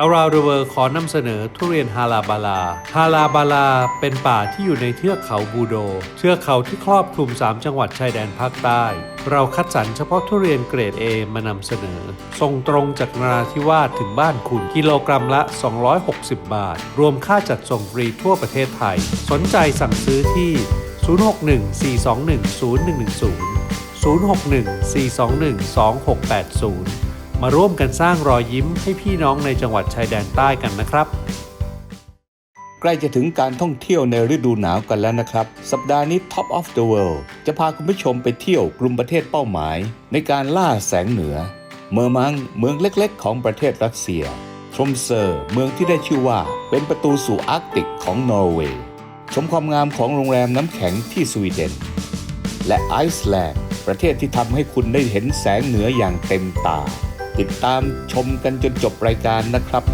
Around the World ขอนำเสนอทุเรียนฮาราบาลา ฮาราบาลาเป็นป่าที่อยู่ในเทือกเขาบูโด เทือกเขาที่ครอบคลุม 3 จังหวัดชายแดนภาคใต้ เราคัดสรรเฉพาะทุเรียนเกรด A มานำเสนอ ส่งตรงจากนราธิวาสถึงบ้านคุณกิโลกรัมละ 260 บาท รวมค่าจัดส่งฟรีทั่วประเทศไทย สนใจสั่งซื้อที่ 061 421 0110 061 421 2680 มาร่วมกันสร้างรอยยิ้มให้พี่น้องในจังหวัดชายแดนใต้กันนะครับ ใกล้จะถึงการท่องเที่ยวในฤดูหนาวกันแล้วนะครับ สัปดาห์นี้ Top of the World จะพาคุณผู้ชมไปเที่ยวกลุ่มประเทศเป้าหมาย ในการล่าแสงเหนือ เมอร์มังเมืองเล็กๆ ของประเทศรัสเซียทรมเซอร์เมืองที่ได้ชื่อว่าเป็นประตูสู่อาร์กติกของนอร์เวย์ชมความงามของโรงแรมน้ำแข็งที่สวีเดน และไอซ์แลนด์ ประเทศที่ทำให้คุณได้เห็นแสงเหนืออย่างเต็มตา ติดตามชมกันจนจบรายการนะครับ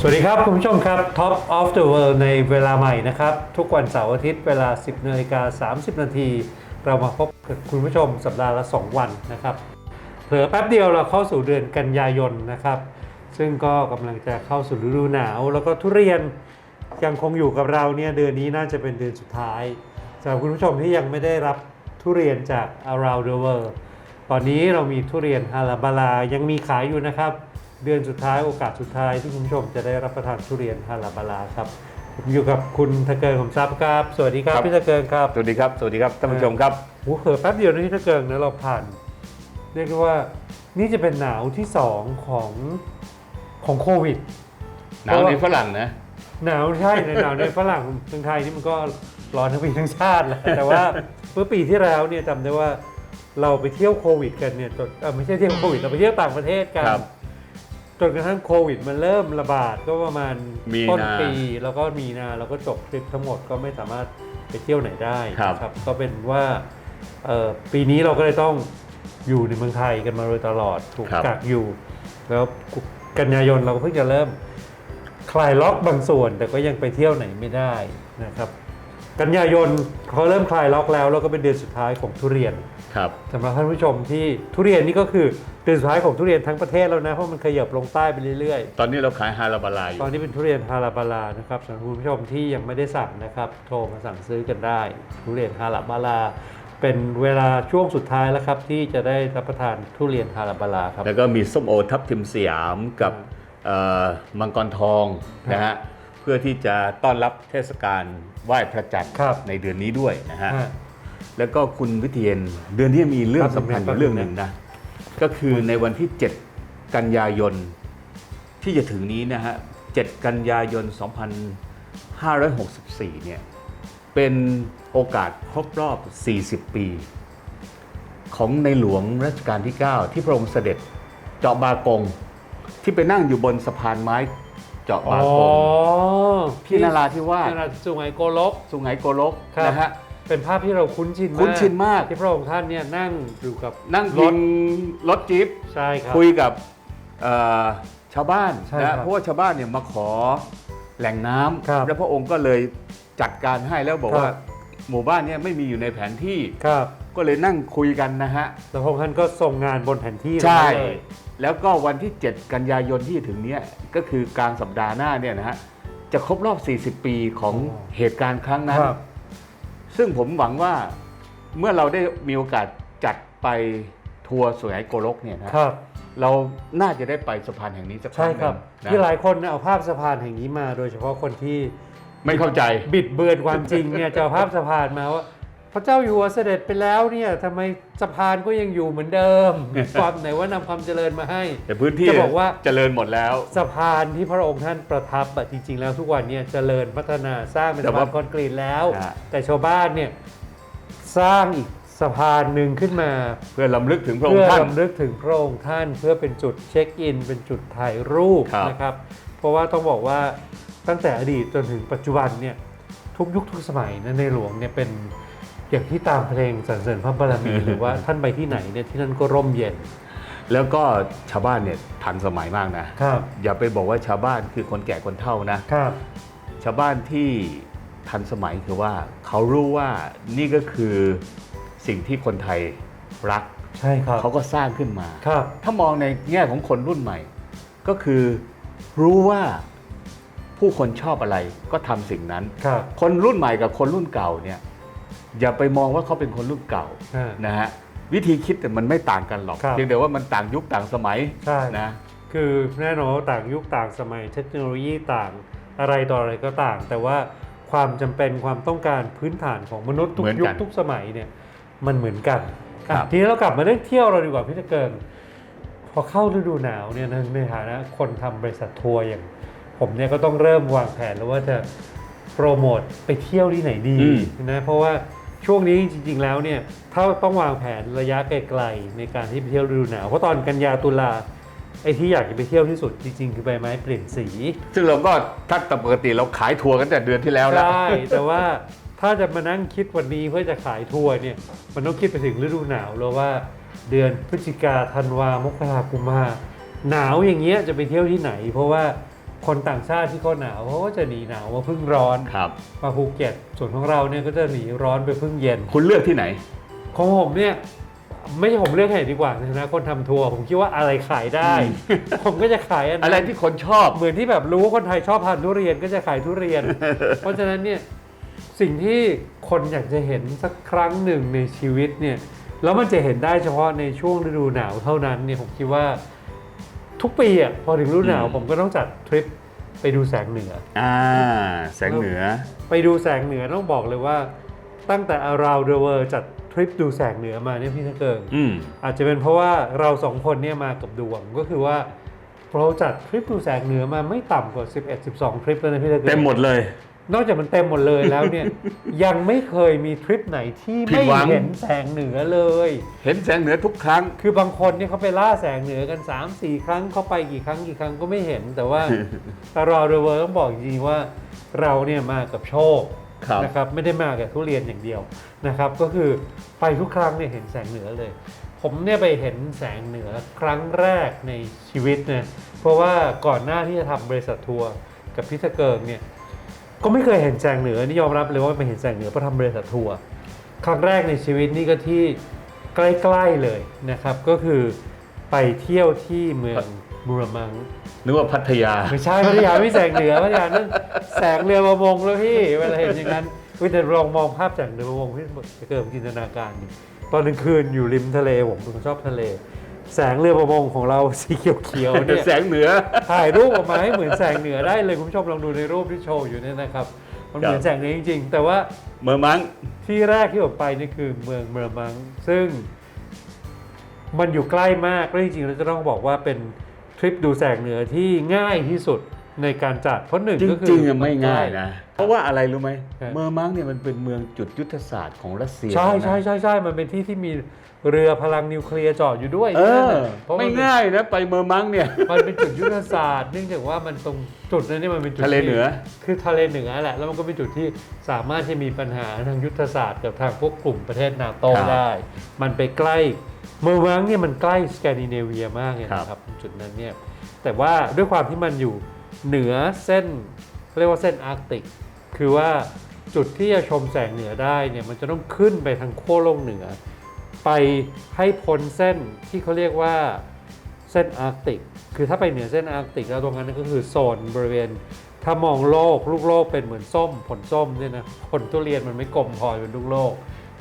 สวัสดีครับ คุณผู้ชมครับ Top of the World ในเวลาใหม่นะครับ ทุกวันเสาร์อาทิตย์เวลา 10นาฬิกา30 นาทีเรามาพบกับคุณผู้ชมสัปดาห์ละ 2 วันนะครับเผลอแป๊บเดียวเราเข้าสู่เดือนกันยายนนะครับ ซึ่งก็กำลังจะเข้าสู่ฤดูหนาว แล้วก็ทุเรียนยังคงอยู่กับเราเนี่ยเดือนนี้น่าจะเป็นเดือนสุดท้ายสำหรับคุณผู้ชมที่ยังไม่ได้รับ ทุเรียนจาก around the world ตอนนี้เรามีทุเรียนฮาราบาลายังมีขายอยู่นะครับ เดือนสุดท้ายโอกาสสุดท้ายที่คุณผู้ชมจะได้รับประทานทุเรียนฮาราบาลาครับผมอยู่กับคุณทะเกิงผมทรัพย์ครับ สวัสดีครับครับ พี่ทะเกิงครับสวัสดีครับ สวัสดีครับท่านผู้ชมครับ โอ้โหเผลอแป๊บเดียวนะพี่ทะเกิงนะเราผ่าน เรียกได้ว่านี่จะเป็นหนาวที่สองของของโควิด หนาวในฝรั่งนะ หนาวใช่ในหนาวในฝรั่งเมืองไทยนี่มันก็ร้อนทั้งปีทั้งชาติแหละแต่ว่าเมื่อปีที่แล้วเนี่ยจำได้ว่าเราไปเที่ยวโควิดกันเนี่ยจนเอ่อไม่ใช่เที่ยวโควิดเราไปเที่ยวต่างประเทศกัน ครับจนกระทั่งโควิดมันเริ่มระบาดก็ประมาณมีนาต้นปี แล้วก็มีนาเราก็จบทริปทั้งหมดก็ไม่สามารถไปเที่ยวไหนได้ครับ นะครับก็เป็นว่าเอ่อปีนี้เราก็เลยต้องอยู่ในเมืองไทยกันมาโดยตลอดถูกครับ กักอยู่ แล้วกันยายนเราก็เพิ่งจะเริ่ม คลายล็อกบางส่วนแต่ก็ยังไปเที่ยวไหนไม่ได้นะครับ กันยายนเขาเริ่มคลายล็อกแล้วแล้วก็เป็นเดือนสุดท้ายของทุเรียนครับสำหรับท่านผู้ชมที่ทุเรียนนี่ก็คือเดือนสุดท้ายของทุเรียนทั้งประเทศแล้วนะเพราะมันขยับลงใต้ไปเรื่อยตอนนี้เราขายฮาราบาลาอๆยู่ ตอนนี้เป็นทุเรียนฮาราบาลานะครับสำหรับคุณผู้ชมที่ยังไม่ได้สั่งนะครับโทรมาสั่งซื้อกันได้ ทุเรียนฮาราบาลา เป็นเวลาช่วงสุดท้ายแล้วครับที่จะได้รับประทานทุเรียนฮาราบาลาครับแล้วก็มีส้มโอทับทิมสยามกับเอ่อมังกรทองนะฮะเพื่อที่จะต้อนรับเทศกาลไหว้พระจันทร์ครับในเดือนนี้ด้วยนะฮะฮะแล้วก็คุณวิเทียนเดือนนี้มีเรื่องครับสำคัญอผมยู่เรื่องหนึ่งนะ ก็คือในวันที่ 7 กันยายนที่จะถึงนี้นะฮะ 7 กันยายน 2564 เนี่ย เป็นโอกาสครบรอบ 40 ปี ของในหลวงรัชกาลที่ 9 ที่พระองค์เสด็จเจาะบากงที่ไปนั่งอยู่บนสะพานไม้ เจาะอ๋บาอกงที่นราธิวาสนราสุไหงโกลก สุไหงโกลกครับ นะฮะ เป็นภาพที่เราคุ้นชินมากคุ้นชินมาก ที่พระองค์ท่านเนี่ยนั่งอยู่กับนั่งรพิถงรถจี๊ป ใช่ครับ คุยกับเอ่อชาวบ้านใช่ครันะบเพราะว่าชาวบ้านเนี่ยมาขอแหล่งน้ครับำแล้วพระองค์ก็เลยจัดการให้แล้วบอกครับ ว่าหมู่บ้านเนี่ยไม่มีอยู่ในแผนที่ครับ ก็เลยนั่งคุยกันนะฮะ แล้วพระองค์ท่านก็ส่งงานบนแผนที่ใช่เราเลย แล้วก็วันที่ 7 กันยายนที่จะถึงเนี้ยก็คือกลางสัปดาห์หน้าเนี่ยนะฮะจะครบรอบ 40 ปีของเหตุการณ์ครั้งนั้นครับซึ่งผมหวังว่าเมื่อเราได้มีโอกาสจัดไปทัวร์สวยโกลกเนี่ยนะครับ เราน่าจะได้ไปสะพานแห่งนี้สักคใช่รั้งหคนึ่รับงนะที่หลายคนเนี่ยเอาภาพสะพานแห่งนี้มา โดยเฉพาะคนที่ไม่เข้าใจบิดเบือนความจริงเนี่ยจะเอาภาพสะพานมาว่า พระเจ้าอยู่หัวเสด็จไปแล้วเนี่ยทำไมสะพานก็ยังอยู่เหมือนเดิม ความไหนว่านำความเจริญมาให้ แต่พื้นที่จะบอกว่าเจริญหมดแล้วสะพานที่พระองค์ท่านประทับอะจริง ๆ แล้วทุกวันเนี่ยเจริญพัฒนาสร้างเป็นแต่สะว่าพานคอนกรีตแล้ว ฮะ แต่ชาวบ้านเนี่ยสร้างอีกสะพานหนึ่งขึ้นมา เพื่อลำลึกถึงพระองเพื่อค์ท่าน รำลึกถึงพระองค์ท่านเพื่อเป็นจุดเช็คอิน เป็นจุดถ่ายรูปครับ นะครับ เพราะว่าต้องบอกว่าตั้งแต่อดีตจนถึงปัจจุบันเนี่ยทุกยุคทุกสมัยนะในหลวงเนี่ยเป็น อย่างที่ตามเพลงสรรเสริญพระบารมีหรือว่าท่านไปที่ไหนเนี่ยที่นั่นก็ร่มเย็น แล้วก็ชาวบ้านเนี่ยทันสมัยมากนะครับ อย่าไปบอกว่าชาวบ้านคือคนแก่คนเฒ่านะครับ ชาวบ้านที่ทันสมัยคือว่าเขารู้ว่านี่ก็คือสิ่งที่คนไทยรัก ใช่ครับเขาก็สร้างขึ้นมา ครับ ถ้ามองในแง่ของคนรุ่นใหม่ ก็คือรู้ว่าผู้คนชอบอะไรก็ทำสิ่งนั้น ครับ คนรุ่นใหม่กับคนรุ่นเก่าเนี่ย อย่าไปมองว่าเขาเป็นคนรุ่นเก่าอ่านะฮะวิธีคิดแต่ยมันไม่ต่างกันหรอกครับ เพียงแต่ว่ามันต่างยุคต่างสมัยใช่ นะ คือแน่นอนว่าต่างยุคต่างสมัยเทคโนโลยีต่างอะไรต่ออะไรก็ต่าง แต่ว่าความจำเป็นความต้องการพื้นฐานของมนุษย์ทุกเหมือนยุกัคนทุกสมัยเนี่ยมันเหมือนกันครับ อะทีนี้เรากลับมาเรื่องเที่ยวเราดีกว่าพี่ตะเกิงพอเข้าฤดูหนาวเนี่ยนะในฐานะคนทำบริษัททัวร์อย่าง ผมเนี่ยก็ต้องเริ่มวางแผนแล้วว่าจะโปรโมทไปเที่ยวที่ไหนดีอืม นะเพราะว่า ช่วงนี้จริง ๆ แล้วเนี่ยถ้าต้องวางแผนระยะไกลๆในการที่ไปเที่ยวฤดูหนาวเพราะตอนกันยาตุลาไอ้ที่อยากจะไปเที่ยวที่สุดจริง ๆ คือใบไม้เปลี่ยนสีซึ่งเราก็ถ้าปกติเราขายทัวร์กันแต่เดือนที่แล้วแล้ว ใช่แต่ว่าถ้าจะมานั่งคิดวันนี้เพื่อจะขายทัวร์เนี่ยมันต้องคิดไปถึงฤดูหนาวแล้วว่าเดือนพฤศจิกาธันวามกรากุมภาหนาวอย่างเงี้ยจะไปเที่ยวที่ไหน เพราะว่า คนต่างชาติที่เขาหนาวเขาก็จะหนีหนาวมาพึ่งร้อนครับ มาภูเก็ตส่วนของเราเนี่ยก็จะหนีร้อนไปพึ่งเย็น คุณเลือกที่ไหน ของผมเนี่ยไม่ใช่ผมเลือกให้ดีกว่าในฐานะคนทำทัวร์ผมคิดว่าอะไรขายได้ ผมก็จะขายอันนั้น อะไรที่คนชอบ เหมือนที่แบบรู้ว่าคนไทยชอบทานทุเรียนก็จะขายทุเรียน เพราะฉะนั้นเนี่ยสิ่งที่คนอยากจะเห็นสักครั้งหนึ่งในชีวิตเนี่ยแล้วมันจะเห็นได้เฉพาะในช่วงฤดูหนาวเท่านั้นเนี่ยผมคิดว่า ทุกปีอะพอถึงฤดูหนาวอืมผมก็ต้องจัดทริปไปดูแสงเหนืออ่าแสงเหนือ ไปดูแสงเหนือต้องบอกเลยว่า ตั้งแต่ around the world จัดทริปดูแสงเหนือมาเนี่ยพี่ตะเกิงอืมอาจจะเป็นเพราะว่าเราสองคนเนี่ยมากับดวงก็คือว่าเราจัดทริปดูแสงเหนือมาไม่ต่ำกว่า 11-12 ทริปแล้วนะพี่ตะเกิงเต็มหมดเลย นอกจากมันเต็มหมดเลยแล้วเนี่ย ยังไม่เคยมีทริปไหนที่ผิไม่ดหวัง เห็นแสงเหนือเลย เห็นแสงเหนือทุกครั้ง คือบางคนเนี่ยเขาไปล่าแสงเหนือกัน 3-4 ครั้งเข้าไปกี่ครั้งกี่ครั้งก็ไม่เห็น แต่ว่ารอเดเวอร์ต้องบอกจริงๆว่าเราเนี่ยมากับโชคครับ นะครับไม่ได้มากับทุเรียนอย่างเดียวนะครับ ก็คือไปทุกครั้งเนี่ยเห็นแสงเหนือเลย ผมเนี่ยไปเห็นแสงเหนือครั้งแรกในชีวิตเนี่ยเพราะว่าก่อนหน้าที่จะทำบริษัททัวร์กับพิทเกิงเนี่ย ก็ไม่เคยเห็นแสงเหนือนี่ยอมรับเลยว่าไม่เห็นแสงเหนือเพราะทำบริษัททัวร์ครั้งแรกในชีวิตนี่ก็ที่ใกล้ๆเลยนะครับ ก็คือไปเที่ยวที่เมืองบุรมังนึกว่าพัทยาไม่ใช่พัทยาไม่แสงเหนือพัทยานั่นแสงเรือประมงแล้วพี่เวลาเห็นอย่างนั้นวิแต่ลองมองภาพแสงเรือประมงพี่จะเกิดจินตนาการดิตอนกลางคืนอยู่ริมทะเลผมเป็นคนชอบทะเล แสงเรือประมงของเราสีเขียวๆเนี่ย แสงเหนือ ถ่ายรูปออกมาให้เหมือนแสงเหนือได้เลยคุณผู้ชมลองดูในรูปที่โชว์อยู่เนี่ยนะครับ มันเหมือนครับแสงเหนือจริง ๆ แต่ว่าเมืองมัง ที่แรกที่ผมไปนี่คือเมืองเมอร์มัง ซึ่งมันอยู่ใกล้มากและจริงๆเราจะต้องบอกว่าเป็นทริปดูแสงเหนือที่ง่ายที่สุดในการจัดเพราะหนึ่งจก็คือริงๆอะไม่ง่ายนะ เพราะว่าอะไรรู้ไหมครับเมืองมังเนี่ยมันเป็นเมืองจุดยุทธศาสตร์ของรัสเซียใช่นะใช่ใช่ใช่มันเป็นที่ที่มีเรือพลังนิวเคลียร์จอดอยู่ด้วยเอนั่นอน่ะเพราะนไม่เป็นง่ายนะไปเมืองมังเนี่ย มันเป็นจุดยุทธศาสตร์เนื่องจากว่ามันตรงจุดนั้นเนี่ยมันเป็นจุดทะเลที่เหนือ คือทะเลเหนือแหละแล้วมันก็เป็นจุดที่สามารถที่มีปัญหาทางยุทธศาสตร์กับทางพวกกลุ่มประเทศนาโตครับได้ มันไปใกล้เมืองวังเนี่ยมันใกล้สแกนดิเนเวียมากเลยครับนะครับจุดนั้นเนี่ยแต่ว่าด้วยความที่มันอยู่เหนือเส้นเขาเรียกว่าเส้นอาร์กติก คือว่าจุดที่จะชมแสงเหนือได้เนี่ยมันจะต้องขึ้นไปทางขั้วโลกเหนือ ไปให้พ้นเส้นที่เขาเรียกว่าเส้นอาร์กติก คือถ้าไปเหนือเส้นอาร์กติกแล้วตรงนั้นก็คือโซนบริเวณ ถ้ามองโลกลูกโลกเป็นเหมือนส้ม ผลส้มเนี่ยนะผลทุเรียนมันไม่กลมพอเป็นลูกโลก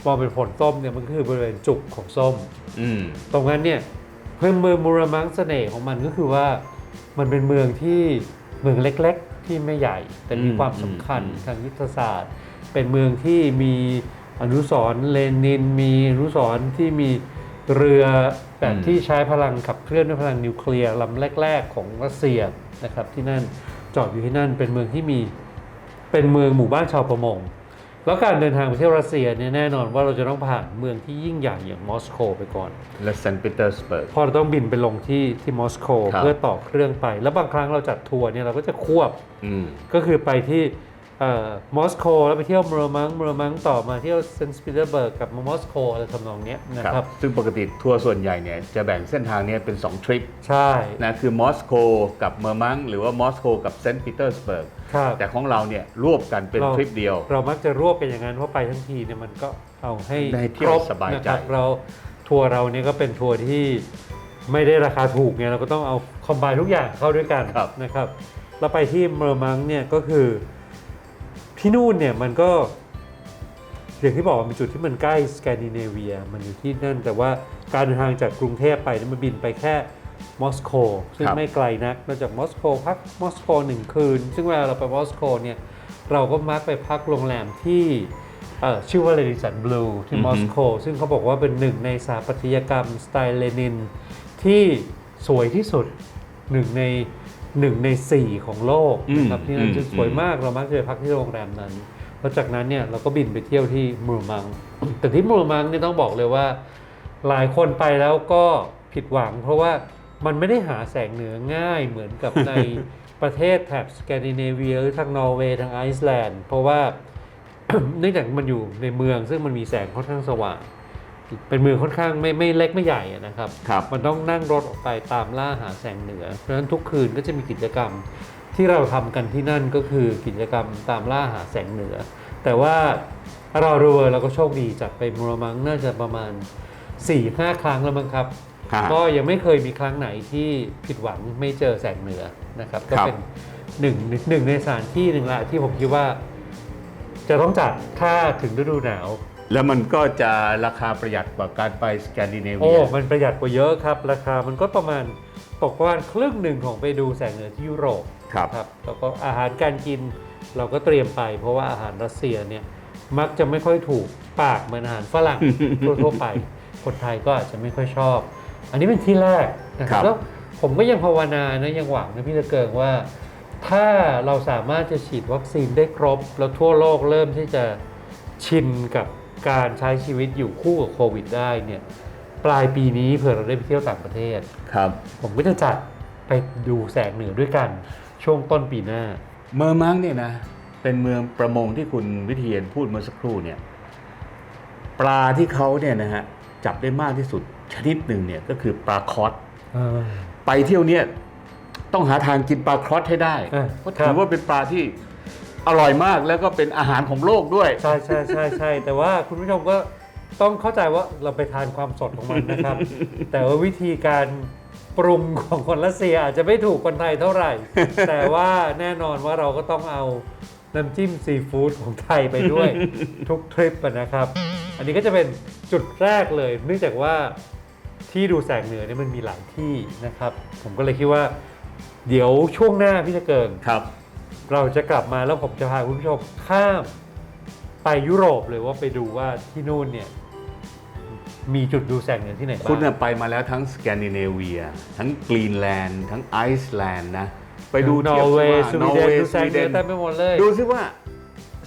มองเป็นผลส้มเนี่ยมันก็คือบริเวณจุกของส้มอืมตรงนั้นเนี่ยเพิ่มเมืองมูรามังเสน่ห์ของมันก็คือว่ามันเป็นเมืองที่เมืองเล็กๆ ที่ไม่ใหญ่ แต่มีอืมความสำคัญอืมทางยุทธศาสตร์ เป็นเมืองที่มีอนุสรณ์เลนิน มีอนุสรณ์ที่มีเรือแบบที่ใช้พลังขับเคลื่อนด้วยพลังนิวเคลียร์ลำแรก ๆ ของรัสเซียนะครับที่นั่นจอดอยู่ที่นั่นเป็นเมืองที่มีเป็นเมืองหมู่บ้านชาวประมง แล้วการเดินทางไปเที่ยวรัสเซียเนี่ยแน่นอนว่าเราจะต้องผ่านเมืองที่ยิ่งใหญ่อย่างมอสโกไปก่อน และเซนต์ปีเตอร์สเบิร์ก พอเราต้องบินไปลงที่ที่มอสโก ครับ เพื่อต่อเครื่องไป แล้วบางครั้งเราจัดทัวร์เนี่ยเราก็จะควบ อืม ก็คือไปที่เอ่อ มอสโกแล้วไปเที่ยวเมอร์มังเมอร์มังต่อมาเที่ยวเซนต์ปีเตอร์เบิร์กกลับมามอสโกอะไรทำนองเนี้ยนะคครัรับบซึ่งปกติทัวร์ส่วนใหญ่เนี่ยจะแบ่งเส้นทางเนี้เป็น 2 ทริป ใช่นะคือมอสโกกับเมอร์มังหรือว่ามอสโกกับเซนต์ปีเตอร์สเบิร์กครับแต่ของเราเนี่ยรวบกันเป็นเราทริปเดียว เรามักจะรวบกันอย่างนั้นเพราะไปทั้งทีเนี่ยมันก็เอาให้ได้เที่ยวครบสบายใจนะครับเราทัวร์เราเนี่ยก็เป็นทัวร์ที่ไม่ได้ราคาถูกไงเราก็ต้องเอาคอมไบทุกอย่างเข้าด้วยกันครับนะครับเราไปที่เมอร์มังเนี่ยก็คือ ที่นู่นเนี่ยมันก็อย่างที่บอกว่าเป็นจุดที่มันใกล้สแกนดิเนเวีย มันอยู่ที่นั่น แต่ว่าการเดินทางจากกรุงเทพไปเนี่ยมันบินไปแค่มอสโกซึ่งครับไม่ไกลนักเราจากมอสโกพักมอสโกหนึ่งคืน ซึ่งเวลาเราไปมอสโกเนี่ยเราก็มักไปพักโรงแรมที่เอ่อชื่อว่าเลดิสันบลูที่มอสโกซึ่งเขาบอกว่าเป็นหนึ่งในสถาปัตยกรรมสไตล์เลนินที่สวยที่สุดหนึ่งใน หนึ่งในสี่ของโลกนะครับอืมที่นั่นอืมจะสวยมากเรามักจะไปพักที่โรงแรมนั้นแล้วจากนั้นเนี่ยเราก็บินไปเที่ยวที่มูรมัง แต่ที่มูรมังเนี่ยต้องบอกเลยว่า หลายคนไปแล้วก็ผิดหวัง เพราะว่ามันไม่ได้หาแสงเหนือง่ายเหมือนกับในประเทศแถบสแกนดิเนเวียหรือทางนอร์เวย์ทางไอซ์แลนด์เพราะว่าเนื่องจากมันอยู่ในเมืองซึ่งมันมีแสงค่อนข้างสว่าง เป็นเมืองค่อนข้างไม่ไม่เล็กไม่ใหญ่อะนะครับครับ มันต้องนั่งรถออกไปตามล่าหาแสงเหนือ เพราะฉะนั้นทุกคืนก็จะมีกิจกรรมที่เราทำกันที่นั่นก็คือกิจกรรมตามล่าหาแสงเหนือ แต่ว่าเราดูเวอร์เราก็โชคดีจัดไปมูรมังน่าจะประมาณ4-5ครั้งแล้วมั้งครับครับก็ยังไม่เคยมีครั้งไหนที่ผิดหวังไม่เจอแสงเหนือนะครับ ก็ครับเป็นหนึ่งหนึ่งในสถานที่หนึ่งละที่ผมคิดว่า จะต้องจัดถ้าถึงฤดูหนาว แล้วมันก็จะราคาประหยัดกว่าการไปสแกนดิเนโอ้เวียมันประหยัดกว่าเยอะครับ ราคามันก็ประมาณตกประมาณครึ่งหนึ่งของไปดูแสงเหนือที่ยุโรปครับ ครับแล้วก็อาหารการกินเราก็เตรียมไป เพราะว่าอาหารรัสเซียเนี่ยมักจะไม่ค่อยถูกปากเหมือนอาหารฝรั่ง ทั่วๆไป คนไทยก็อาจจะไม่ค่อยชอบ อันนี้เป็นที่แรกนะคครัรับ บแล้วผมก็ยังภาวนานะยังหวังนะพี่ตะเกิงว่า ถ้าเราสามารถจะฉีดวัคซีนได้ครบ แล้วทั่วโลกเริ่มที่จะชินกับ การใช้ชีวิตอยู่คู่กับโควิดได้เนี่ยปลายปีนี้เผื่อเราได้ไปเที่ยวต่างประเทศ ครับ ผมก็จะจัดไปดูแสงเหนือด้วยกันช่วงต้นปีหน้า เมอร์มังเนี่ยนะเป็นเมืองประมงที่คุณวิเทียนพูดเมื่อสักครู่เนี่ยปลาที่เขาเนี่ยนะฮะจับได้มากที่สุดชนิดหนึ่งเนี่ยก็คือปลาคอสไปเที่ยวเนี่ยต้องหาทางกินปลาคอสให้ได้เออเพราะครัถืบอว่าเป็นปลาที่ อร่อยมากแล้วก็เป็นอาหารของโลกด้วย ใช่ใช่ใช่ใช่แต่ว่าคุณผู้ชมก็ต้องเข้าใจว่าเราไปทานความสดของมันนะครับ แต่ว่าวิธีการปรุงของคนรัสเซียอาจจะไม่ถูกคนไทยเท่าไหร่ แต่ว่าแน่นอนว่าเราก็ต้องเอาน้ำจิ้มซีฟู้ดของไทยไปด้วย ทุกทริปอะนะครับ อันนี้ก็จะเป็นจุดแรกเลย เนื่องจากว่าที่ดูแสงเหนือเนี่ยมันมีหลายที่นะครับ ผมก็เลยคิดว่า เดี๋ยวช่วงหน้าพี่จะเกิงครับ เราจะกลับมาแล้วผมจะพาคุณผู้ชมข้ามไปยุโรปเลยว่าไปดูว่าที่นู่นเนี่ยมีจุดดูแสงเหนือที่ไหนบ้างคุณน่ะไปมาแล้วทั้งสแกนดิเนเวีย ทั้งกรีนแลนด์ทั้งไอซ์แลนด์นะ ไปดูนอเทียบร์เวย์สิสว่านวีอร์เดเวนย์ดูสแสงวีเหเดนือนเต็มไปหมดเลย ดูซิว่า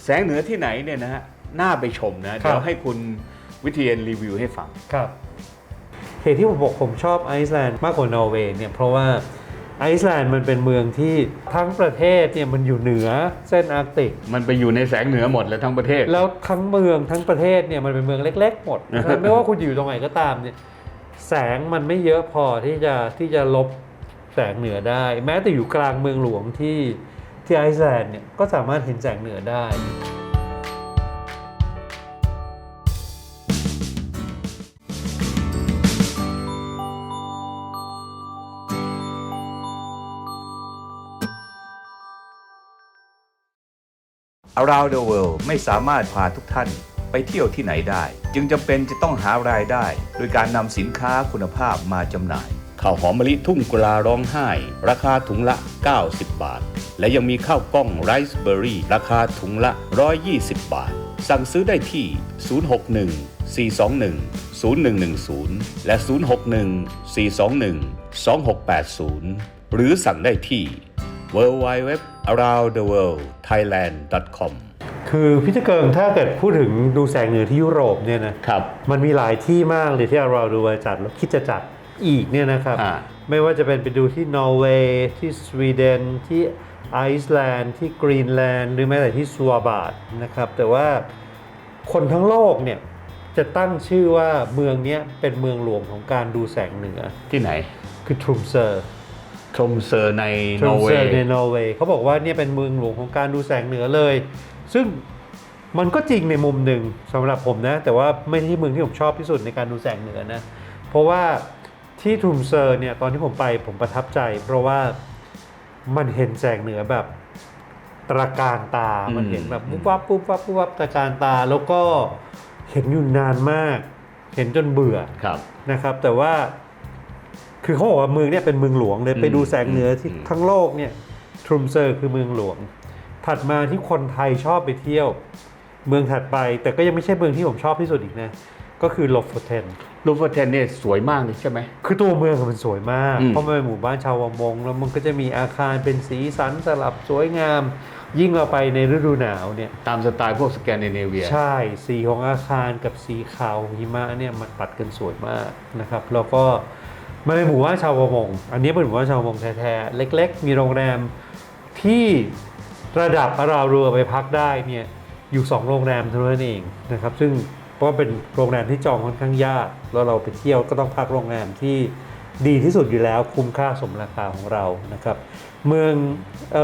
แสงเหนือที่ไหนเนี่ยนะฮะน่าไปชมนะครับเดี๋ยวให้คุณวิเทียนรีวิวให้ฟังครับเหตุที่ผมบอกผมชอบไอซ์แลนด์มากกว่านอร์เวย์เนี่ยเพราะว่า ไอซ์แลนด์มันเป็นเมืองที่ทั้งประเทศเนี่ยมันอยู่เหนือเส้นอาร์กติก มันไปอยู่ในแสงเหนือหมดแล้วทั้งประเทศ แล้วทั้งเมืองทั้งประเทศเนี่ยมันเป็นเมืองเล็ก ๆ หมดเพราะฉะนั้นไม่ว่าคุณอยู่ตรงไหนก็ตามเนี่ยแสงมันไม่เยอะพอที่จะที่จะลบแสงเหนือได้ แม้แต่อยู่กลางเมืองหลวงที่ที่ไอซ์แลนด์เนี่ยก็สามารถเห็นแสงเหนือได้ Around the World ไม่สามารถพาทุกท่านไปเที่ยวที่ไหนได้ จึงจำเป็นจะต้องหารายได้ โดยการนำสินค้าคุณภาพมาจำหน่ายข้าวหอมมะลิทุ่งกุลาร้องไห้ ราคาถุงละ 90 บาท และยังมีข้าวกล้องไรซ์เบอร์รี่ ราคาถุงละ 120 บาท สั่งซื้อได้ที่ 061 421 0110 และ 061 421 2680 หรือสั่งได้ที่ w w w aroundtheworldthailand.com คือพี่เจะเกิงถ้าเกิดพูดถึงดูแสงเหนือที่ยุโรปเนี่ยนะครับมันมีหลายที่มากเลยที่เราดูจัดแล้วคิดจะจัดอีกเนี่ยนะครับอ่าไม่ว่าจะเป็นไปดูที่นอร์เวย์ที่สวีเดนที่ไอซ์แลนด์ที่กรีนแลนด์หรือแม้แต่ที่สวาบาร์ดนะครับ แต่ว่าคนทั้งโลกเนี่ยจะตั้งชื่อว่าเมืองเนี้ยเป็นเมืองหลวงของการดูแสงเหนือที่ไหนคือทรูมเซอร์ ทรมเซอร์ในทนรูอมร์เวเซอร์ย์ในนอร์เวย์เขาบอกว่าเนี่ยเป็นเมืองหลวงของการดูแสงเหนือเลย ซึ่งมันก็จริงในมุมหนึ่งสำหรับผมนะ แต่ว่าไม่ใช่เมืองที่ผมชอบที่สุดในการดูแสงเหนือนะ เพราะว่าที่ทรูมเซอร์เนี่ยตอนที่ผมไปผมประทับใจ เพราะว่ามันเห็นแสงเหนือแบบตระการตาอืมมันเห็นแบบปุ๊บวับปุ๊บวับปุ๊บวับตระการตา แล้วก็เห็นอยู่นานมาก เห็นจนเบื่อ ครับ นะครับแต่ว่า คือเขาบอกว่าเมืองเนี่ยเป็นเมืองหลวงเลยอืมไปดูแสงเหนือที่อืมทั้งโลกเนี่ยทรูมเซอร์คือเมืองหลวง ถัดมาที่คนไทยชอบไปเที่ยว เมืองถัดไป แต่ก็ยังไม่ใช่เมืองที่ผมชอบที่สุดอีกนะก็คือโลฟเทนลูฟเทนเนี่ยสวยมากเลยใช่ไหมคือตัวเมืองมันสวยมากอืมเพราะมันเป็นหมู่บ้านชาวประมงแล้วมันก็จะมีอาคารเป็นสีสันสลับสวยงาม ยิ่งเราไปในฤดูหนาวเนี่ยตามสไตล์พวกสแกนดิเนเวีย ใช่สีของอาคารกับสีขาวของหิมะเนี่ยมันตัดกันสวยมากนะครับแล้วก็ มันเป็นหมู่บ้านชาวประมง อันนี้เป็นหมู่บ้านชาวประมงแท้ๆ เล็ก ๆ มีโรงแรมที่ระดับเราเรือไปพักได้เนี่ยอยู่ 2 โรงแรมเท่านั้นเองนะครับ ซึ่งเพราะว่าเป็นโรงแรมที่จองค่อนข้างยาก แล้วเราไปเที่ยวก็ต้องพักโรงแรมที่ดีที่สุดอยู่แล้วคุ้มค่าสมราคาของเรานะครับ เมือง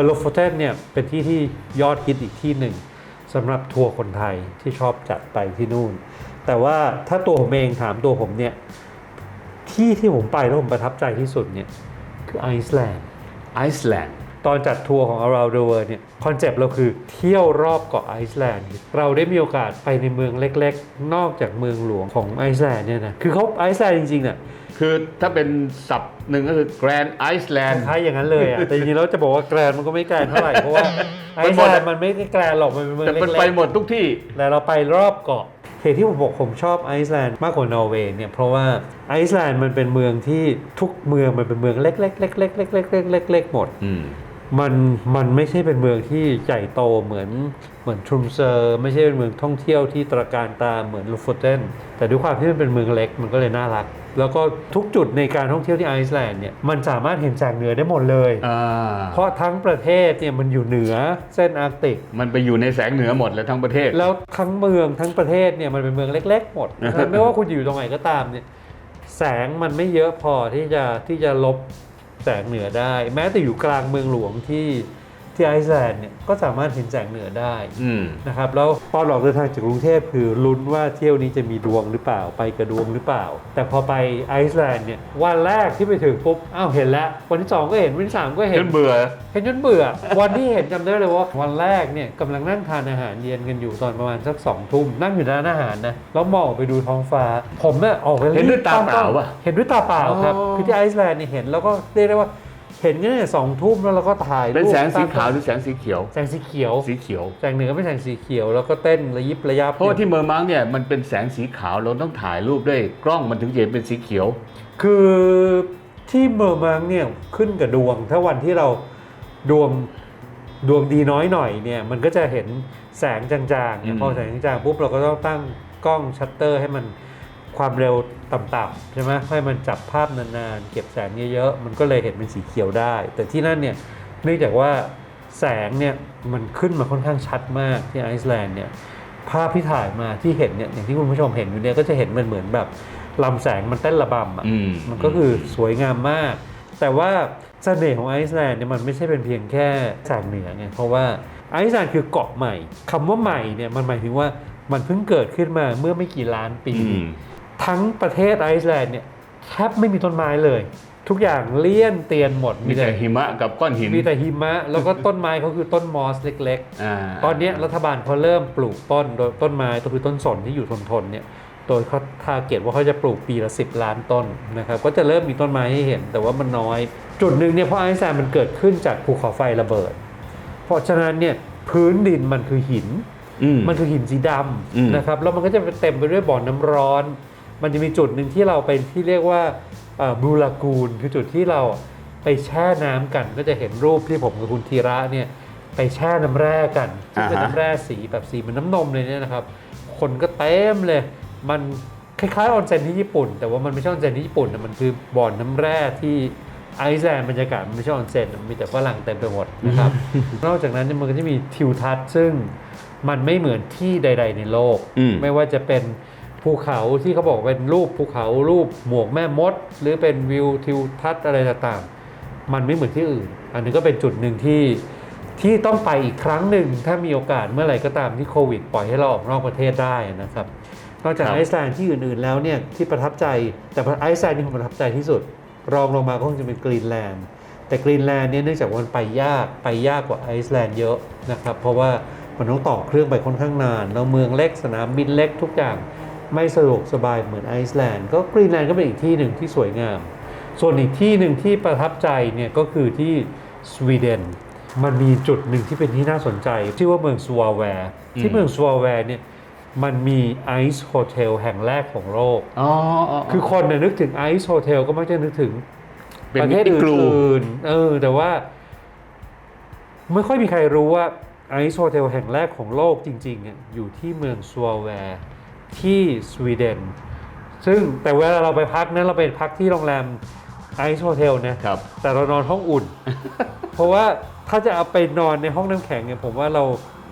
โลฟเทนเนี่ยเป็นที่ที่ยอดฮิตอีกที่หนึ่งสำหรับทัวร์คนไทยที่ชอบจัดไปที่นู่น แต่ว่าถ้าตัวผมเองถามตัวผมเนี่ย ที่ที่ผมไปแล้วผมประทับใจที่สุดเนี่ยคือไอซ์แลนด์ ไอซ์แลนด์ ตอนจัดทัวร์ของ Around the World เนี่ยคอนเซปต์เราคือเที่ยวรอบเกาะไอซ์แลนด์ เราได้มีโอกาสไปในเมืองเล็กๆ นอกจากเมืองหลวงของไอซ์แลนด์เนี่ยนะ คือเขาไอซ์แลนด์จริงๆเนี่ย คือถ้าเป็นศัพท์หนึ่งก็คือแกรนด์ไอซ์แลนด์ คล้ายๆอย่างนั้นเลยอะ แต่จริงๆแล้วจะบอกว่าแกรนด์มันก็ไม่แกรนด์เท่าไหร่ เพราะว่าไอซ์แลนด์มันไม่ได้แกรนด์หรอก มันเป็นเมืองแต่เล็กมันๆไปหมดทุกที่แต่เราไปรอบเกาะเหตุที่ผมบอกผมชอบไอซ์แลนด์มากกว่านอร์เวย์เนี่ย เพราะว่าไอซ์แลนด์มันเป็นเมืองที่ทุกเมืองมันเป็นเมืองเล็กๆๆๆๆๆๆๆๆหมด อืม มันมันไม่ใช่เป็นเมืองที่ใหญ่โตเหมือนเหมือนทรูมเซอร์ไม่ใช่เป็นเมืองท่องเที่ยวที่ตระการตาเหมือนลูฟเทนแต่ด้วยความที่มันเป็นเมืองเล็กมันก็เลยน่ารัก แล้วก็ทุกจุดในการท่องเที่ยวที่ไอซ์แลนด์เนี่ยมันสามารถเห็นแสงเหนือได้หมดเลยอ่าเพราะทั้งประเทศเนี่ยมันอยู่เหนือเส้นอาร์กติก มันไปอยู่ในแสงเหนือหมดเลยทั้งประเทศ แล้วทั้งเมืองทั้งประเทศเนี่ยมันเป็นเมืองเล็ก ๆ หมดไม่ว่าคุณอยู่ตรงไหนก็ตามเนี่ยแสงมันไม่เยอะพอที่จะที่จะลบ แสงเหนือได้ แม้แต่อยู่กลางเมืองหลวงที่ ที่ไอซ์แลนด์เนี่ยก็สามารถเห็นแสงเหนือได้อืม นะครับแล้วตอนออกเดินทางจากกรุงเทพคือลุ้นว่าเที่ยวนี้จะมีดวงหรือเปล่าไปกระดวงหรือเปล่า แต่พอไปไอซ์แลนด์เนี่ยวันแรกที่ไปถึงปุ๊บอ้าวเห็นแล้ววันที่สองก็เห็นวันที่สามก็เห็จนนเบื่อ เห็นจนเบื่อ วันที่เห็นจำได้เลยว่าวันแรกเนี่ยกำลังนั่งทานอาหารเย็นกันอยู่ตอนประมาณสักสองทุ่มนั่งอยู่ร้านอาหารนะแล้วมองออกไปดูท้องฟ้า ผมเนี่ยออกไปเห็นด้วยตาเปล่าปะ เห็นด้วยตาเปล่าครับอ๋อคือที่ไอซ์แลนด์เนี่ยเห็นแล้วก็เรียกได้ว่า เห็นกันตั้งแต่สองทุ่มแล้วเราก็ถ่ายรูปเป็นแสงสีตมขาวหรือแสงสีเขียว แสงสีเขียว สีเขียว แสงเหนือเป็นแสงสีเขียว แล้วก็เต้นระยิบระยับเพราะว่าที่เมืองมังเนี่ยมันเป็นแสงสีขาวเราต้องถ่ายรูปด้วยกล้องมันถึงจะเห็นเป็นสีเขียว คือที่เมอร์มังเนี่ยขึ้นกับดวง ถ้าวันที่เราดวงดวงดีน้อยหน่อยเนี่ยมันก็จะเห็นแสงจางๆเนี่ยอืมพอแสงจางๆปุ๊บเราก็ต้องตั้งกล้องชัตเตอร์ให้มัน ความเร็วต่ำๆใช่ไหมให้มันจับภาพนานๆ เก็บแสงเยอะๆ มันก็เลยเห็นเป็นสีเขียวได้ แต่ที่นั่นเนี่ยเนื่องจากว่าแสงเนี่ยมันขึ้นมาค่อนข้างชัดมากที่ไอซ์แลนด์เนี่ยภาพที่ถ่ายมาที่เห็นเนี่ยอย่างที่คุณผู้ชมเห็นอยู่เนี่ยก็จะเห็นมันเหมือนแบบลำแสงมันเต้นระบำอะอืมมันก็คือสวยงามมาก แต่ว่าเสน่ห์ของไอซ์แลนด์เนี่ยมันไม่ใช่เป็นเพียงแค่แสงเหนือไงเพราะว่าไอซ์แลนด์คือเกาะใหม่คำว่าใหม่เนี่ยมันหมายถึงว่ามันเพิ่งเกิดขึ้นมาเมื่อไม่กี่ล้านปีอืม ทั้งประเทศไอซ์แลนด์เนี่ยแทบไม่มีต้นไม้เลย ทุกอย่างเลี่ยนเตียนหมดมีแต่หิมะกับก้อนหิน มีแต่หิมะ แล้วก็ต้นไม้เขาคือต้นมอสเล็กๆอ่าตอนเนี้ยรัฐบาลเขาเริ่มปลูกต้นโดยต้นไม้ก็คือต้นสนที่อยู่ทนทนๆเนี่ยโดยเขาทาเก็ตว่าเขาจะปลูกปีละ 10 ล้านต้นนะครับก็จะเริ่มมีต้นไม้ให้เห็น แต่ว่ามันน้อย จุดหนึ่งเนี่ยเพราะไอซ์แลนด์มันเกิดขึ้นจากภูเขาไฟระเบิด เพราะฉะนั้นเนี่ยพื้นดินมันคือหินอืมมันคือหินสีดอืมำนะครับแล้วมันก็จะเต็มไปด้วยบ่อน้ำร้อน มันจะมีจุดหนึ่งที่เราไปที่เรียกว่าบูลากูนคือจุดที่เราไปแช่น้ำกัน ก็จะเห็นรูปที่ผมกับคุณธีระเนี่ยไปแช่น้ำแร่กันที่เป็นอ่าฮะน้ำแร่สีแบบสีเหมันน้ำนมเลยเนี่ยนะครับ คนก็เต็มเลย มันคล้ายๆออนเซ็นที่ญี่ปุ่น แต่ว่ามันไม่ใช่ออนเซ็นที่ญี่ปุ่นนะมันคือบ่อนน้ำแร่ที่ไอซ์แลนด์บรรยากาศมันไม่ใช่ออนเซ็นมันมีแต่ฝรั่งเต็มไปหมดนะครับ นอกจากนั้นเนี่ยมันก็จะมีทิวทัศน์ซึ่งมันไม่เหมือนที่ใด ๆ ในโลกอืมไม่ว่าจะเป็น ภูเขาที่เขาบอกเป็นรูปภูเขารูปหมวกแม่มด หรือเป็นวิวทิวทัศน์อะไรต่างๆ มันไม่เหมือนที่อื่น อันนี้ก็เป็นจุดหนึ่งที่ที่ต้องไปอีกครั้งหนึ่ง ถ้ามีโอกาสเมื่อไหร่ก็ตามที่โควิด ปล่อยให้เราออกนอกประเทศได้นะครับ นอกจากครับไอซ์แลนด์ที่อื่นๆแล้วเนี่ยที่ประทับใจแต่ไอซ์แลนด์ที่ผมประทับใจที่สุด รองลงมาก็คงจะเป็นกรีนแลนด์แต่กรีนแลนด์เนี่ยเนื่องจากว่ามันไปยากไปยากกว่าไอซ์แลนด์เยอะนะครับเพราะว่ามันต้องต่อเครื่องไปค่อนข้างนาน แล้วเมืองเล็กสนามบินเล็กทุกอย่าง ไม่สะดวกสบายเหมือนไอซ์แลนด์ก็กรีนแลนด์ก็เป็นอีกที่หนึ่งที่สวยงาม ส่วนอีกที่หนึ่งที่ประทับใจเนี่ยก็คือที่สวีเดนมันมีจุดหนึ่งที่เป็นที่น่าสนใจชื่อว่าเมืองสวาแวร์อืมที่เมืองสวาแวร์เนี่ยมันมีไอซ์โฮเทลแห่งแรกของโลกอ๋อคือคนเนี่ยนึกถึงไอซ์โฮเทลก็มักจะนึกถึงเป็นประเทศอิกลูอื่นๆเออแต่ว่า ไม่ค่อยมีใครรู้ว่าไอซ์โฮเทลแห่งแรกของโลกจริงๆอะอยู่ที่เมืองสวาแวร์ ที่สวีเดน ซึ่งแต่เวลาเราไปพักนั้นเราไปพักที่โรงแรมไอซ์โฮเทลเนี่ยครับแต่เรานอนห้องอุ่น เพราะว่าถ้าจะเอาไปนอนในห้องน้ำแข็งเนี่ยผมว่าเรา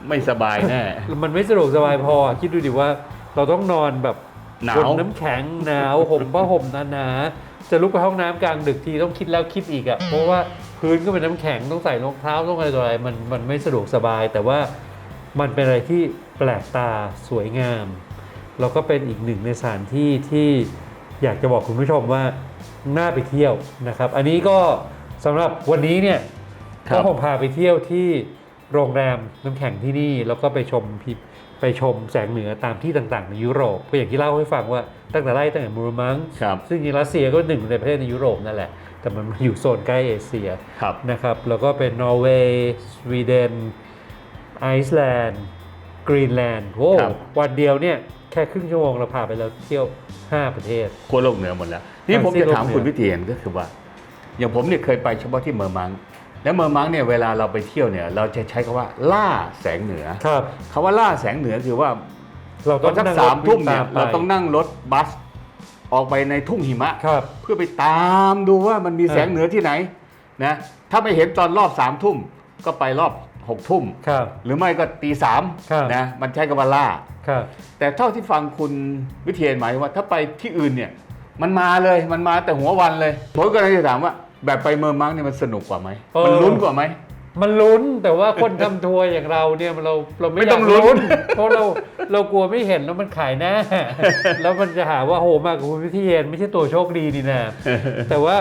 ไม่สบายแน่ มันไม่สะดวกสบายพอ คิดดูดิว่าเราต้องนอนแบบหนาวบนน้ำแข็งหนาวห่มผ้าห่มหนาๆจะลุกไปห้องน้ำกลางดึกทีต้องคิดแล้วคิดอีกอะ่ะเพราะว่าพื้นก็เป็นน้ำแข็งต้องใส่รองเท้าต้องอะไรต่ออะไรมันมันไม่สะดวกสบาย แต่ว่ามันเป็นอะไรที่แปลกตาสวยงาม แล้วก็เป็นอีกหนึ่งในสถานที่ที่อยากจะบอกคุณผู้ชมว่าน่าไปเที่ยวนะครับ อันนี้ก็สำหรับวันนี้เนี่ยครัก็บผมพาไปเที่ยวที่โรงแรมน้ำแข็งที่นี่แล้วก็ไปชมพิไปชมแสงเหนือตามที่ต่างๆ ในยุโรปก็อย่างที่เล่าให้ฟังว่าตั้งแต่ไล่ตั้งแต่มูรมังครับซึ่งจริงๆรัสเซียก็หนึ่งในประเทศในยุโรปนั่นแหละ แต่มันอยู่โซนใกล้เอเชียครับนะครับแล้วก็เป็นนอร์เวย์สวีเดนไอซ์แลนด์กรีนแลนด์โว้ครับวันเดียวเนี่ย แค่ครึ่งชั่วโมงเราพาไปแล้วเที่ยว 5 ประเทศ ขั้วโลกเหนือหมดแล้วนี่ผมจะถามคุณวิเทียนก็คือว่า อย่างผมเนี่ยเคยไปเฉพาะที่เมอร์มังและเมอร์มังเนี่ยเวลาเราไปเที่ยวเนี่ย เราจะใช้คำว่าล่าแสงเหนือครับคำว่าล่าแสงเหนือคือว่า เราตต้ออนงสักนั่งสามถทุ่มวิ่เนี่ยตไปเราต้องนั่งรถบัสออกไปในทุ่งหิมะครับเพื่อไปตามดูว่ามันมีแสงเหนือที่ไหนนะถ้าไม่เห็นตอนรอบสามทุ่มก็ไปรอบ หกทุ่มครับหรือไม่ก็ตีสามครับนะมันใช้คำว่าล่าครับแต่เท่าที่ฟังคุณวิเทียนหมายว่า ถ้าไปที่อื่นเนี่ย มันมาเลยมันมาแต่หัววันเลยผมก็เลยจะถามว่า แบบไปเมอร์มังเนี่ยมันสนุกกว่าไหมมันลุ้นกว่าไหมมันลุ้นแต่ว่าคนทำทัวร์อย่างเราเนี่ยเราเราไม่ไม่ต้องยากลุ้น เพราะเราเรากลัวไม่เห็นแล้วมันขายหน้า แล้วมันจะหาว่าโหมากับคุณพิธีเยนไม่ใช่ตัวโชคดีนี่นะแต่ว่า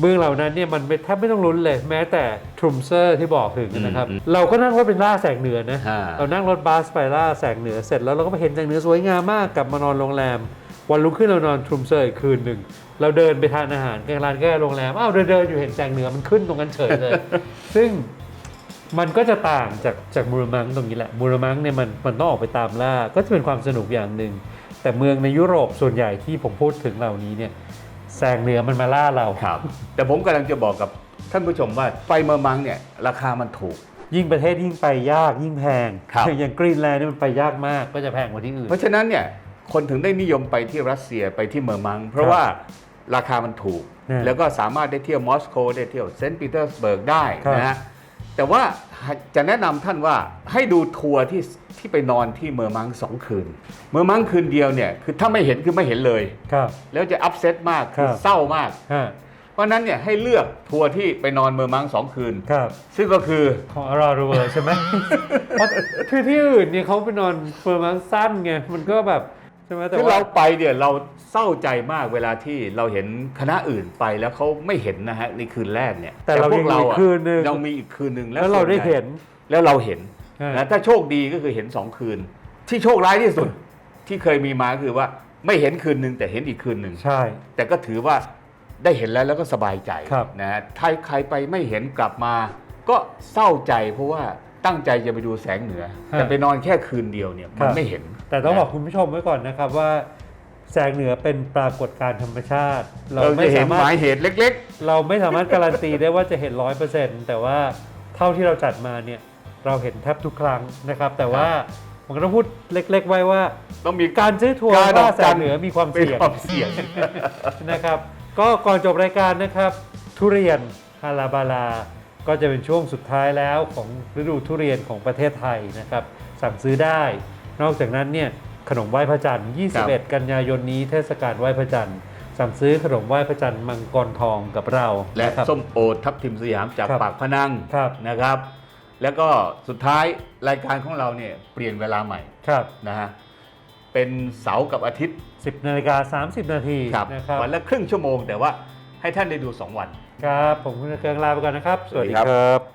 เมืองเหล่านั้นเนี่ยมันไม่แทบไม่ต้องลุ้นเลย แม้แต่ทรูมเซอร์ที่บอกถึงนะครับอืมเราก็นั่งรถเป็นล่าแสงเหนือนะอ่าเรานั่งรถบัสไปล่าแสงเหนือเสร็จแล้วเราก็ไปเห็นแสงเหนือสวยงามมากกลับมานอนโรงแรม วันรุ่งขึ้นเรานอนทรูมเซอร์อีกคืนหนึ่งเราเดินไปทานอาหารใกล้ร้านใกล้โรงแรมอ้าวเดินเดินอยู่เห็นแสงเหนือมันขึ้นตรงนั้นเฉยเลย ซึ่งมันก็จะต่างจากจากมูรมังตรงนี้แหละมูรมังเนี่ยมันมันต้องออกไปตามล่าก็จะเป็นความสนุกอย่างหนึ่งแต่เมืองในยุโรปส่วนใหญ่ที่ผมพูดถึงเหล่านี้เนี่ย แสงเหนือมันมาล่าเราครับ แต่ผมกำลังจะบอกกับท่านผู้ชมว่าไปเมอร์มังเนี่ยราคามันถูก ยิ่งประเทศยิ่งไปยากยิ่งแพงครับ อย่างกรีนแลนด์นี่มันไปยากมากก็จะแพงกว่าที่อื่น เพราะฉะนั้นเนี่ยคนถึงได้นิยมไปที่รัสเซียไปที่เมอร์มัง เพราะว่าราคามันถูกแน่แล้วก็สามารถได้เที่ยวมอสโกได้เที่ยวเซนต์ปีเตอร์สเบิร์กได้ครับนะฮะ แต่ว่าจะแนะนำท่านว่าให้ดูทัวร์ที่ที่ไปนอนที่เมอร์มังสองคืน เมอร์มังคืนเดียวเนี่ยคือถ้าไม่เห็นคือไม่เห็นเลยครับแล้วจะอัพเซตมากคือครับเศร้ามากฮะเพราะฉะนั้นเนี่ยให้เลือกทัวร์ที่ไปนอนเมอร์มังสองคืนครับซึ่งก็คือของอารอรูเวอร์ใช่ไหมเพราะคือที่อื่นเนี่ยเขาไปนอนเฟอร์มังสั้นไงมันก็แบบ ใช่ไหมแต่คือว่าเราไปเนี่ยเราเศร้าใจมากเวลาที่เราเห็นคณะอื่นไปแล้วเขาไม่เห็นนะฮะในคืนแรกเนี่ยแต่เราพวยักงเรามีอะคืนหนึ่ง เรามีอีกคืนหนึ่งแล้วเราได้เห็น แล้วเราเห็นอ่านนะถ้าโชคดีก็คือเห็นสองคืน ที่โชคร้ายที่สุดที่เคยมีมาคือว่าไม่เห็นคืนหนึ่งแต่เห็นอีกคืนหนึ่ง ใช่ แต่ก็ถือว่าได้เห็นแล้วแล้วก็สบายใจครับนะฮะถ้าใครไปไม่เห็นกลับมา ก็เศร้าใจเพราะว่าตั้งใจจะไปดูแสงเหนือแต่ไปนอนแค่คืนเดียวเนี่ยมันไม่เห็น แต่ต้องนะบอกคุณผู้ชมไว้ก่อนนะครับว่า แสงเหนือเป็นปรากฏการณ์ธรรมชาติ เราเราไม่จะเห็นสามาหรมาถยเหตุเล็ก เราไม่สามารถการันตีได้ว่าจะเห็นร้อยเปอร์เซ็นต์แต่ว่าเท่าที่เราจัดมาเนี่ยเราเห็นแทบทุกครั้งนะครับ แต่ว่าผมก็ต้องพูดเล็ก ๆ ไว้ว่า ๆ ต้องมีการซื้อทัวร์การดล่าอกแสจังนเหนือมีความเป็นเสี่ยง ความเสี่ยง นะครับก็ก่อนจบรายการนะครับ ทุเรียนฮาราบาลา ก็จะเป็นช่วงสุดท้ายแล้วของฤดูทุเรียนของประเทศไทยนะครับ สั่งซื้อได้ นอกจากนั้นเนี่ยขนมไหว้พระจันทร์ 21 กันยายนนี้เทศกาลไหว้พระจันทร์สั่งซื้อขนมไหว้พระจันทร์มังกรทองกับเรา และนะครับส้มโอทับทิมสยามจากครับปากพนังครับนะครับ แล้วก็สุดท้ายรายการของเราเนี่ยเปลี่ยนเวลาใหม่ครับนะฮะเป็นเสาร์กับอาทิตย์ 10นาฬิกา30 นาทีนะครับวันละครึ่งชั่วโมงแต่ว่าให้ท่านได้ดู 2 วัน ครับ ผมคุณเกิงลาไปก่อนนะครับ สวัสดีครับครับ